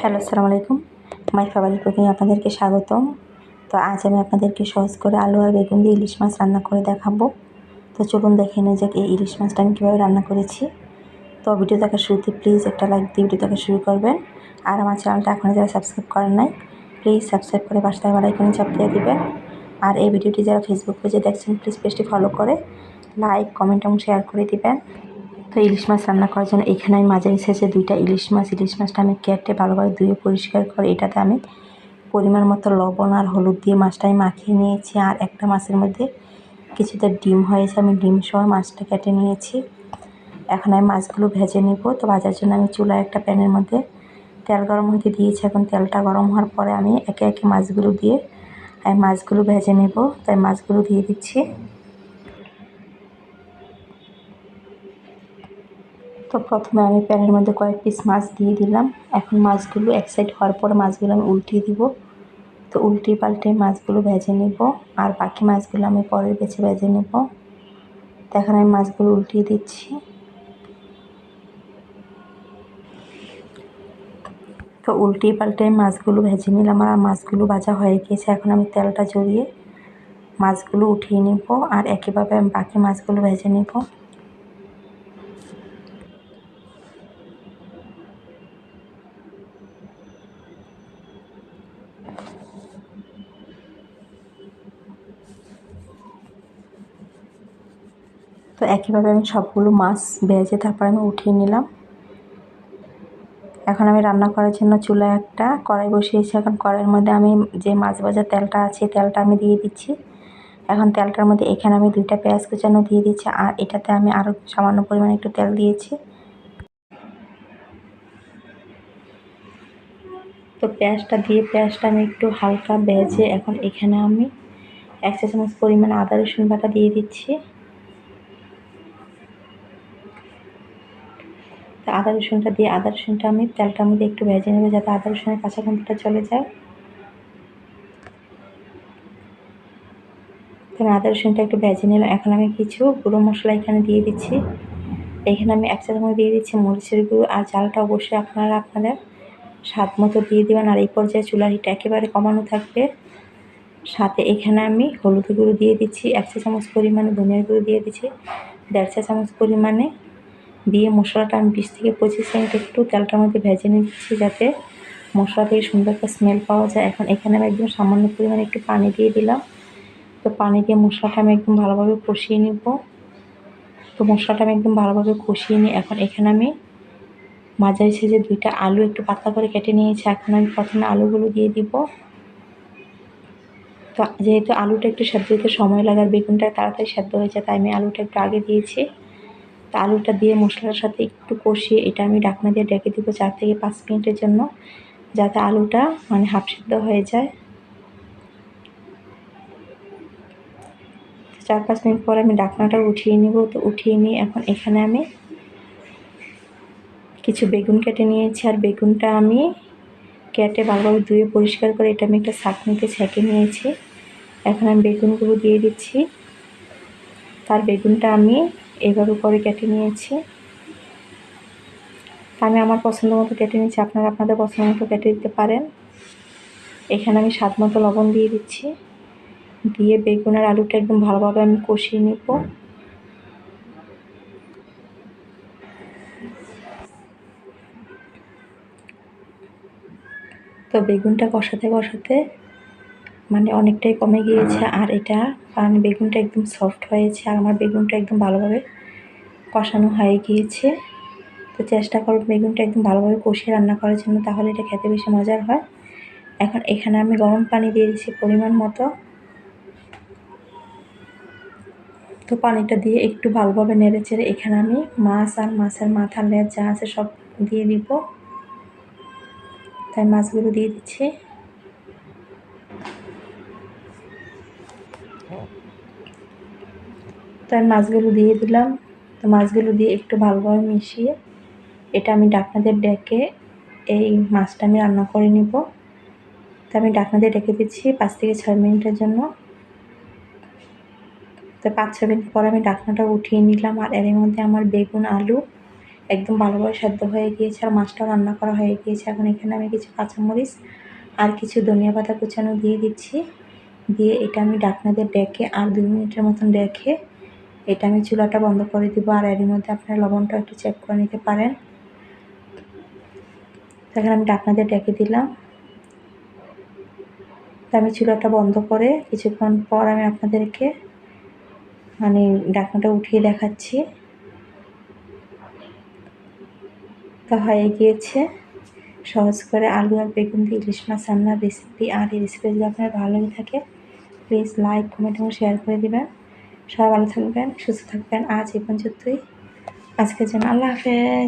Hello আসসালামু আলাইকুম my favourite cooking আপনাদেরকে স্বাগতম। তো আজ আমি আপনাদেরকে সহজ করে আলু আর বেগুন দিয়ে ইলিশ মাছ রান্না করে দেখাবো। তো চলুন দেখে নিই যে এই ইলিশ মাছটা আমি কীভাবে রান্না করেছি। তো ভিডিও দেখার শুরুতে প্লিজ একটা লাইক দিয়ে ভিডিও দেখা শুরু করবেন। আর আমার চ্যানেলটা এখনও যারা সাবস্ক্রাইব করেন নাই, প্লিজ সাবস্ক্রাইব করে পাশে থাকা আইকনে চাপ দিয়ে দিবেন। আর এই ভিডিওটি যারা ফেসবুক পেজে দেখছেন, প্লিজ পেজটি ফলো করে লাইক, কমেন্ট এবং শেয়ার করে দিবেন। তো ইলিশ মাছ রান্না করার জন্য এখানে আমি মাঝারি সাইজে দুইটা ইলিশ মাছ, ইলিশ মাছটা আমি কেটে ভালোভাবে ধুয়ে পরিষ্কার করে এটাতে আমি পরিমাণ মতো লবণ আর হলুদ দিয়ে মাছটা আমি মাখিয়ে নিয়েছি আর একটা মাছের মধ্যে কিছুটা ডিম হয়েছে, আমি ডিম সহ মাছটা কেটে নিয়েছি। এখন আমি মাছগুলো ভেজে নিব। তো ভাজার জন্য আমি চুলায় একটা প্যানের মধ্যে তেল গরম হতে দিয়েছি। এখন তেলটা গরম হওয়ার পরে আমি একে একে মাছগুলো দিয়ে আমি মাছগুলো ভেজে নেব। তাই মাছগুলো দিয়ে দিচ্ছি। তো প্রথমে আমি প্যানের মধ্যে কয়েক পিস মাছ দিয়ে দিলাম। এখন মাছগুলো এক সাইড হওয়ার পর মাছগুলো আমি উল্টিয়ে দিব। তো উল্টে পাল্টে মাছগুলো ভেজে নেব। আর বাকি মাছগুলো আমি পরের বেছে ভেজে নেব। তো এখন আমি মাছগুলো উল্টিয়ে দিচ্ছি। তো উল্টিয়ে পাল্টে মাছগুলো ভেজে নিলাম আর মাছগুলো ভাজা হয়ে গিয়েছে। এখন আমি তেলটা জড়িয়ে মাছগুলো উঠিয়ে নেব। আর একইভাবে আমি বাকি মাছগুলো ভেজে নেব। তো একইভাবে আমি সবগুলো মাছ ভেজে তারপর আমি উঠিয়ে নিলাম। এখন আমি রান্না করার জন্য চুলা একটা কড়াই বসিয়েছি। এখন কড়াইয়ের মধ্যে আমি যে মাছ ভাজার তেলটা আছে তেলটা আমি দিয়ে দিচ্ছি। এখন তেলটার মধ্যে এখানে আমি দুইটা পেঁয়াজ কুচানো দিয়ে দিচ্ছি। আর এটাতে আমি আরও সামান্য পরিমাণে একটু তেল দিয়েছি। তো পেঁয়াজটা দিয়ে পেঁয়াজটা আমি একটু হালকা ভেজে এখন এখানে আমি এক চা চামচ পরিমাণে আদা রসুন বাটা দিয়ে দিচ্ছি। তো আদা রসুনটা দিয়ে, আদা রসুনটা আমি তেলটার মধ্যে একটু ভেজে নেব যাতে আদা রসুনের কাঁচা গন্ধটা চলে যায়। তাহলে আদা রসুনটা একটু ভেজে নিলাম। এখন আমি কিছু গুঁড়ো মশলা এখানে দিয়ে দিচ্ছি। এখানে আমি এক চামচ দিয়ে দিচ্ছি মরিচের গুঁড়ো আর চালটা অবশ্যই আপনারা আপনাদের স্বাদ মতো দিয়ে দেবেন। আর এই পর্যায়ে চুলার হিটা একেবারে কমানো থাকবে। সাথে এখানে আমি হলুদ গুঁড়ো দিয়ে দিচ্ছি, এক চা চামচ পরিমাণে ধনিয়ার গুঁড়ো দিয়ে দিচ্ছি, দেড় চা চামচ পরিমাণে দিয়ে মশলাটা আমি বিশ থেকে পঁচিশ মিনিট একটু তেলটার মধ্যে ভেজে নিচ্ছি যাতে মশলা থেকে সুন্দর একটা স্মেল পাওয়া যায়। এখন এখানে আমি একদম সামান্য পরিমাণে একটু পানি দিয়ে দিলাম। তো পানি দিয়ে মশলাটা আমি একদম ভালোভাবে কষিয়ে নিব। তো মশলাটা আমি একদম ভালোভাবে কষিয়ে নিই এখন এখানে আমি মাঝারি সাইজে দুইটা আলু একটু পাতলা করে কেটে নিয়েছি। এখন আমি প্রথমে আলুগুলো দিয়ে দিব। তো যেহেতু আলুটা একটু সেদ্ধ হতে সময় লাগে আর বেগুনটা তাড়াতাড়ি সেদ্ধ হয়ে যায়, তাই আমি আলুটা একটু আগে দিয়েছি। তা আলুটা দিয়ে মশলার সাথে একটু কষিয়ে এটা আমি ডাকনা দিয়ে ডেকে দিব চার থেকে পাঁচ মিনিটের জন্য, যাতে আলুটা মানে হাফ সিদ্ধ হয়ে যায়। চার পাঁচ মিনিট পর আমি ডাকনাটা উঠিয়ে নিব। তো উঠিয়ে নিয়ে এখন এখানে আমি কিছু বেগুন কেটে নিয়েছি। আর বেগুনটা আমি কেটে ভালোভাবে ধুয়ে পরিষ্কার করে এটা আমি একটা নিতে ছেঁকে নিয়েছি। এখন আমি বেগুনগুলো দিয়ে দিচ্ছি। তার বেগুনটা আমি এইভাবে করে কেটে নিয়েছি। আমি আমার পছন্দ মতো কেটে নিয়েছি আপনারা আপনাদের পছন্দ মতো কেটে দিতে পারেন। এখানে আমি স্বাদ মতো লবণ দিয়ে দিচ্ছি। দিয়ে বেগুন আর আলুটা একদম ভালোভাবে আমি কষিয়ে নেব। তো বেগুনটা কষাতে কষাতে মানে অনেকটাই কমে গিয়েছে। আর এটা কারণ বেগুনটা একদম সফট হয়েছে আর আমার বেগুনটা একদম ভালোভাবে কষানো হয়ে গিয়েছে। তো চেষ্টা করব বেগুনটা একদম ভালোভাবে কষিয়ে রান্না করার জন্য তাহলে এটা খেতে বেশি মজার হয়। এখন এখানে আমি গরম পানি দিয়ে দিচ্ছি পরিমাণ মতো। তো পানিটা দিয়ে একটু ভালোভাবে নেড়ে চেড়ে এখানে আমি মাছ আর মাছের মাথার লেজ যা আছে সব দিয়ে দিব। তাই মাছগুলো দিয়ে দিচ্ছি। তো আমি মাছগুলো দিয়ে দিলাম। তো মাছগুলো দিয়ে একটু ভালোভাবে মিশিয়ে এটা আমি ডাকনাদের ডেকে এই মাছটা আমি রান্না করে নিব। তো আমি ডাকনাদের ডেকে দিচ্ছি পাঁচ থেকে ছয় মিনিটের জন্য। তো পাঁচ ছ মিনিট পর আমি ডাকনাটা উঠিয়ে নিলাম আর এর মধ্যে আমার বেগুন, আলু একদম ভালোভাবে সেদ্ধ হয়ে গিয়েছে আর মাছটাও রান্না করা হয়ে গিয়েছে। এখন এখানে আমি কিছু কাঁচামরিচ আর কিছু ধনিয়া পাতা কুচানো দিয়ে দিচ্ছি। দিয়ে এটা আমি ডাকনা দিয়ে ডেকে আর দুই মিনিটের মতন রেখে এটা আমি চুলাটা বন্ধ করে দিব আর এর মধ্যে আপনারা লবণটা একটু চেক করে নিতে পারেন। তখন আমি দিয়ে ডেকে দিলাম। তো আমি চুলাটা বন্ধ করে কিছুক্ষণ পর আমি আপনাদেরকে মানে ডাকনাটা উঠিয়ে দেখাচ্ছি। তো হয়ে গিয়েছে। সহজ করে আলু আর বেগুন দিয়ে ইলিশ মাছ রান্নার রেসিপি আর এই রেসিপি যদি আপনার ভালো লেগে থাকে প্লিজ লাইক কমেন্ট এবং শেয়ার করে দিবেন। সবাই ভালো থাকবেন সুস্থ থাকবেন। আজ এই পর্যন্তই। আজকের জন্য আল্লাহ হাফেজ।